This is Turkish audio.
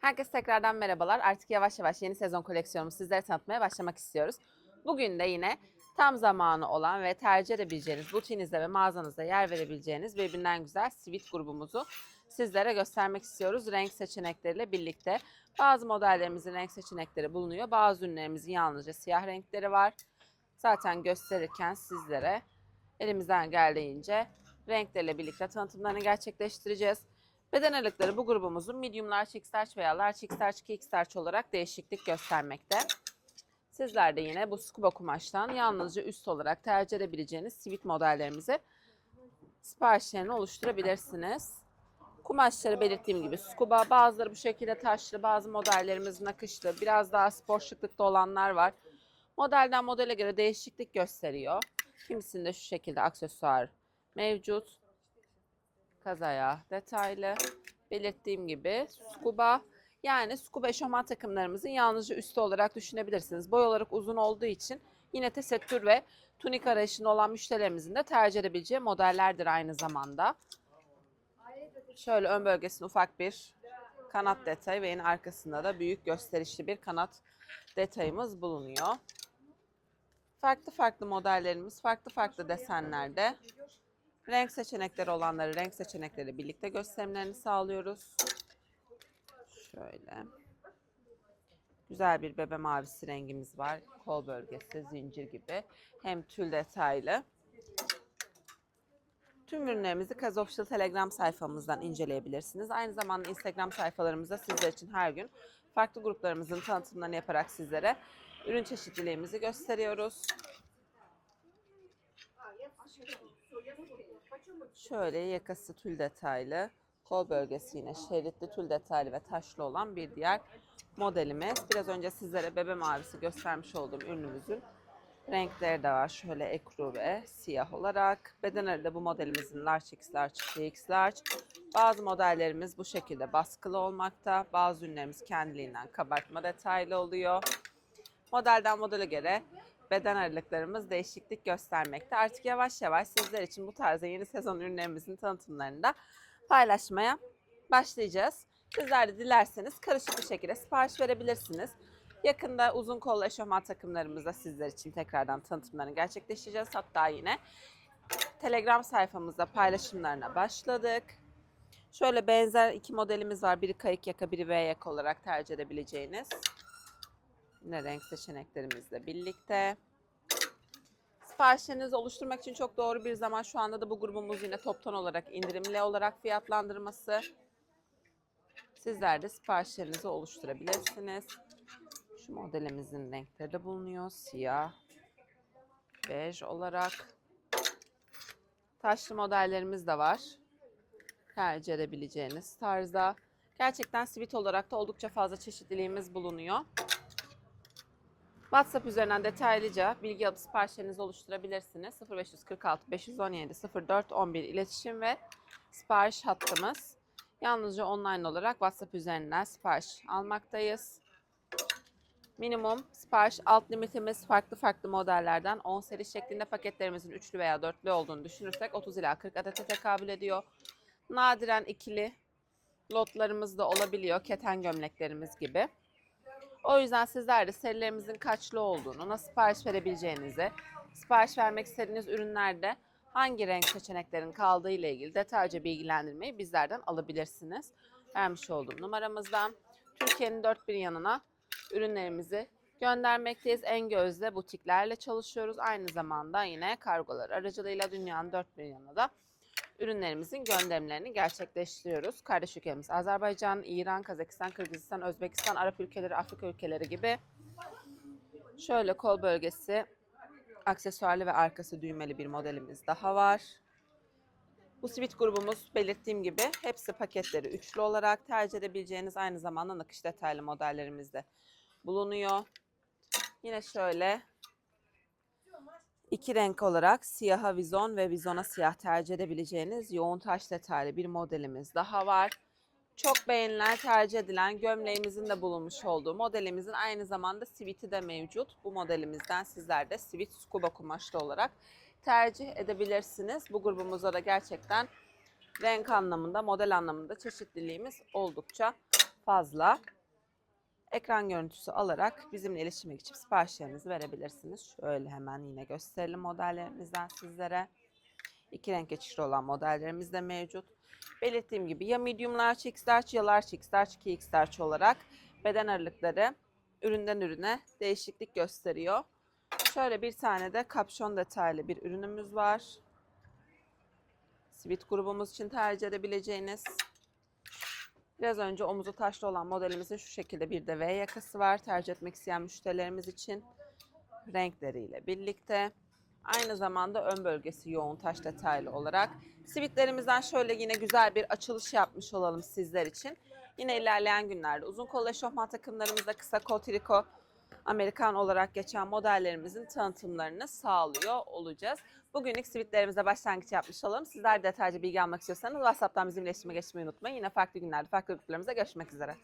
Herkese tekrardan merhabalar. Artık yavaş yavaş yeni sezon koleksiyonumuzu sizlere tanıtmaya başlamak istiyoruz. Bugün de yine tam zamanı olan ve tercih edebileceğiniz, butiğinizde ve mağazanızda yer verebileceğiniz birbirinden güzel sivit grubumuzu sizlere göstermek istiyoruz. Renk seçenekleriyle birlikte. Bazı modellerimizin renk seçenekleri bulunuyor. Bazı ürünlerimizin yalnızca siyah renkleri var. Zaten gösterirken sizlere elimizden geldiğince renklerle birlikte tanıtımlarını gerçekleştireceğiz. Beden aralıkları bu grubumuzun medium large, x large veya large, x large, 2 x large olarak değişiklik göstermekte. Sizler de yine bu scuba kumaştan yalnızca üst olarak tercih edebileceğiniz sivit modellerimizi siparişlerini oluşturabilirsiniz. Kumaşları belirttiğim gibi scuba, bazıları bu şekilde taşlı, bazı modellerimiz nakışlı, biraz daha spor şıklıkta olanlar var. Modelden modele göre değişiklik gösteriyor. Kimisinde şu şekilde aksesuar mevcut. Kazaya detaylı. Belirttiğim gibi scuba yani scuba eşofman takımlarımızın yalnızca üstü olarak düşünebilirsiniz. Boy olarak uzun olduğu için yine tesettür ve tunik arayışında olan müşterilerimizin de tercih edebileceği modellerdir aynı zamanda. Şöyle ön bölgesinde ufak bir kanat detayı ve yine arkasında da büyük gösterişli bir kanat detayımız bulunuyor. Farklı farklı modellerimiz, farklı farklı desenlerde renk seçenekleri olanları renk seçenekleri birlikte gösterimlerini sağlıyoruz. Şöyle. Güzel bir bebe mavisi rengimiz var. Kol bölgesi zincir gibi. Hem tül detaylı. Tüm ürünlerimizi Kaz Telegram sayfamızdan inceleyebilirsiniz. Aynı zamanda Instagram sayfalarımızda sizler için her gün farklı gruplarımızın tanıtımlarını yaparak sizlere ürün çeşitliliğimizi gösteriyoruz. Şöyle yakası tül detaylı, kol bölgesi yine şeritli tül detaylı ve taşlı olan bir diğer modelimiz. Biraz önce sizlere bebe mavisi göstermiş olduğum ürünümüzün renkleri de var. Şöyle ekru ve siyah olarak. Beden arada bu modelimizin large x large, 2x large. Bazı modellerimiz bu şekilde baskılı olmakta. Bazı ürünlerimiz kendiliğinden kabartma detaylı oluyor. Modelden modele göre beden aralıklarımız değişiklik göstermekte. Artık yavaş yavaş sizler için bu tarzda yeni sezon ürünlerimizin tanıtımlarını da paylaşmaya başlayacağız. Sizler de dilerseniz karışık bir şekilde sipariş verebilirsiniz. Yakında uzun kollu eşofman takımlarımızda sizler için tekrardan tanıtımlarını gerçekleştireceğiz. Hatta yine Telegram sayfamızda paylaşımlarına başladık. Şöyle benzer iki modelimiz var. Biri kayık yaka, biri V yaka olarak tercih edebileceğiniz. Yine renk seçeneklerimizle birlikte. Siparişlerinizi oluşturmak için çok doğru bir zaman. Şu anda da bu grubumuz yine toptan olarak indirimli olarak fiyatlandırması. Sizler de siparişlerinizi oluşturabilirsiniz. Şu modelimizin renkleri de bulunuyor. Siyah, bej olarak. Taşlı modellerimiz de var. Tercih edebileceğiniz tarzda. Gerçekten sivit olarak da oldukça fazla çeşitliliğimiz bulunuyor. WhatsApp üzerinden detaylıca bilgi alıp siparişlerinizi oluşturabilirsiniz. 0546 517 04 11 iletişim ve sipariş hattımız. Yalnızca online olarak WhatsApp üzerinden sipariş almaktayız. Minimum sipariş alt limitimiz farklı farklı modellerden 10 seri şeklinde paketlerimizin üçlü veya dörtlü olduğunu düşünürsek 30 ila 40 adete tekabül ediyor. Nadiren ikili lotlarımız da olabiliyor. Keten gömleklerimiz gibi. O yüzden sizler de serilerimizin kaçlı olduğunu, nasıl sipariş verebileceğinizi, sipariş vermek istediğiniz ürünlerde hangi renk seçeneklerin kaldığı ile ilgili detaylıca bilgilendirmeyi bizlerden alabilirsiniz. Vermiş olduğum numaramızdan Türkiye'nin dört bir yanına ürünlerimizi göndermekteyiz. En gözde butiklerle çalışıyoruz. Aynı zamanda yine kargolar aracılığıyla dünyanın dört bir yanına da ürünlerimizin gönderimlerini gerçekleştiriyoruz. Kardeş ülkemiz Azerbaycan, İran, Kazakistan, Kırgızistan, Özbekistan, Arap ülkeleri, Afrika ülkeleri gibi. Şöyle kol bölgesi aksesuarlı ve arkası düğmeli bir modelimiz daha var. Bu sivit grubumuz belirttiğim gibi hepsi paketleri üçlü olarak tercih edebileceğiniz aynı zamanda nakış detaylı modellerimizde bulunuyor. Yine şöyle iki renk olarak siyaha vizon ve vizona siyah tercih edebileceğiniz yoğun taş detaylı bir modelimiz daha var. Çok beğenilen, tercih edilen gömleğimizin de bulunmuş olduğu modelimizin aynı zamanda siviti de mevcut. Bu modelimizden sizler de sivit scuba kumaşlı olarak tercih edebilirsiniz. Bu grubumuzda da gerçekten renk anlamında, model anlamında çeşitliliğimiz oldukça fazla ekran görüntüsü alarak bizimle iletişime geçip siparişlerinizi verebilirsiniz. Şöyle hemen yine gösterelim modellerimizden sizlere. İki renk geçişli olan modellerimiz de mevcut. Belirttiğim gibi ya medium large x large ya large x large 2 x large olarak beden aralıkları üründen ürüne değişiklik gösteriyor. Şöyle bir tane de kapşon detaylı bir ürünümüz var. Sweet grubumuz için tercih edebileceğiniz. Biraz önce omuzu taşlı olan modelimizin şu şekilde bir de V yakası var. Tercih etmek isteyen müşterilerimiz için renkleriyle birlikte. Aynı zamanda ön bölgesi yoğun taş detaylı olarak. Sivitlerimizden şöyle yine güzel bir açılış yapmış olalım sizler için. Yine ilerleyen günlerde uzun kollu eşofman takımlarımızda kısa kol triko Amerikan olarak geçen modellerimizin tanıtımlarını sağlıyor olacağız. Bugünlük sivitlerimize başlangıç yapmış olalım. Sizler detaylı bilgi almak istiyorsanız WhatsApp'tan bizimle iletişime geçmeyi unutmayın. Yine farklı günlerde farklı gruplarımızda görüşmek üzere.